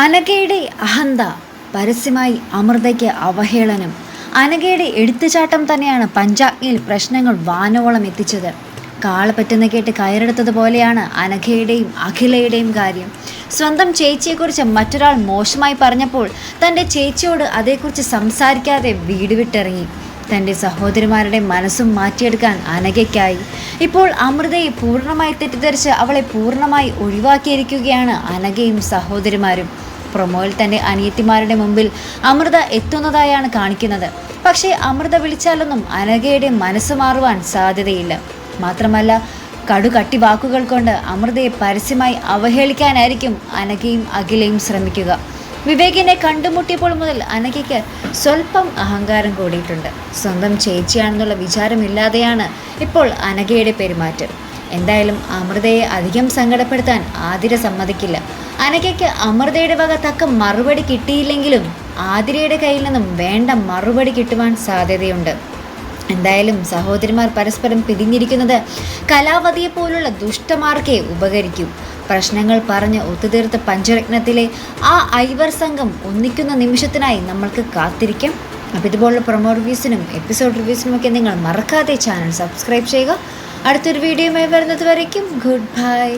അനഘയുടെ അഹന്ത പരസ്യമായി അമൃതയ്ക്ക് അവഹേളനം. അനഘയുടെ എടുത്തുചാട്ടം തന്നെയാണ് പഞ്ചാഗ്നിയിൽ പ്രശ്നങ്ങൾ വാനോളം എത്തിച്ചത്. കാളപ്പറ്റുന്ന കേട്ട് കയറെടുത്തതുപോലെയാണ് അനഘയുടെയും അഖിലയുടെയും കാര്യം. സ്വന്തം ചേച്ചിയെക്കുറിച്ച് മറ്റൊരാൾ മോശമായി പറഞ്ഞപ്പോൾ തന്റെ ചേച്ചിയോട് അതേക്കുറിച്ച് സംസാരിക്കാതെ വീട് വിട്ടിറങ്ങി. തന്റെ സഹോദരിമാരുടെ മനസ്സും മാറ്റിയെടുക്കാൻ അനഘയ്ക്കായി ഇപ്പോൾ അമൃതയെ പൂർണമായി തെറ്റിദ്ധരിച്ച് അവളെ പൂർണമായി ഒഴിവാക്കിയിരിക്കുകയാണ് അനഘയും സഹോദരിമാരും. പ്രൊമോയിൽ തന്റെ അനിയത്തിമാരുടെ മുമ്പിൽ അമൃത എത്തുന്നതായാണ് കാണിക്കുന്നത്. പക്ഷേ അമൃത വിളിച്ചാലൊന്നും അനഘയുടെ മനസ്സ് മാറുവാൻ സാധ്യതയില്ല. മാത്രമല്ല കടുകട്ടി വാക്കുകൾ കൊണ്ട് അമൃതയെ പരസ്യമായി അവഹേളിക്കാനായിരിക്കും അനഘയും അഖിലയും ശ്രമിക്കുക. വിവേകിനെ കണ്ടുമുട്ടിയപ്പോൾ മുതൽ അനഘയ്ക്ക് സ്വല്പം അഹങ്കാരം കൂടിയിട്ടുണ്ട്. സ്വന്തം ചേച്ചിയാണെന്നുള്ള വിചാരമില്ലാതെയാണ് ഇപ്പോൾ അനഘയുടെ പെരുമാറ്റം. എന്തായാലും അമൃതയെ അധികം സങ്കടപ്പെടുത്താൻ ആതിര സമ്മതിക്കില്ല. അനഘയ്ക്ക് അമൃതയുടെ വക തക്ക മറുപടി കിട്ടിയില്ലെങ്കിലും ആതിരയുടെ കയ്യിൽ നിന്നും വേണ്ട മറുപടി കിട്ടുവാൻ സാധ്യതയുണ്ട്. എന്തായാലും സഹോദരിമാർ പരസ്പരം പിരിഞ്ഞിരിക്കുന്നത് കലാവതിയെ പോലുള്ള ദുഷ്ടമാർക്കേ ഉപകരിക്കൂ. പ്രശ്നങ്ങൾ പറഞ്ഞ് ഒത്തുതീർത്ത പഞ്ചരത്നത്തിലെ ആ ഐവർ സംഘം ഒന്നിക്കുന്ന നിമിഷത്തിനായി നമ്മൾക്ക് കാത്തിരിക്കാം. അപ്പോൾ ഇതുപോലുള്ള പ്രൊമോ റിവ്യൂസിനും എപ്പിസോഡ് റിവ്യൂസിനും ഒക്കെ നിങ്ങൾ മറക്കാതെ ചാനൽ സബ്സ്ക്രൈബ് ചെയ്യുക. അടുത്തൊരു വീഡിയോയുമായി വരുന്നത് വരയ്ക്കും. Good bye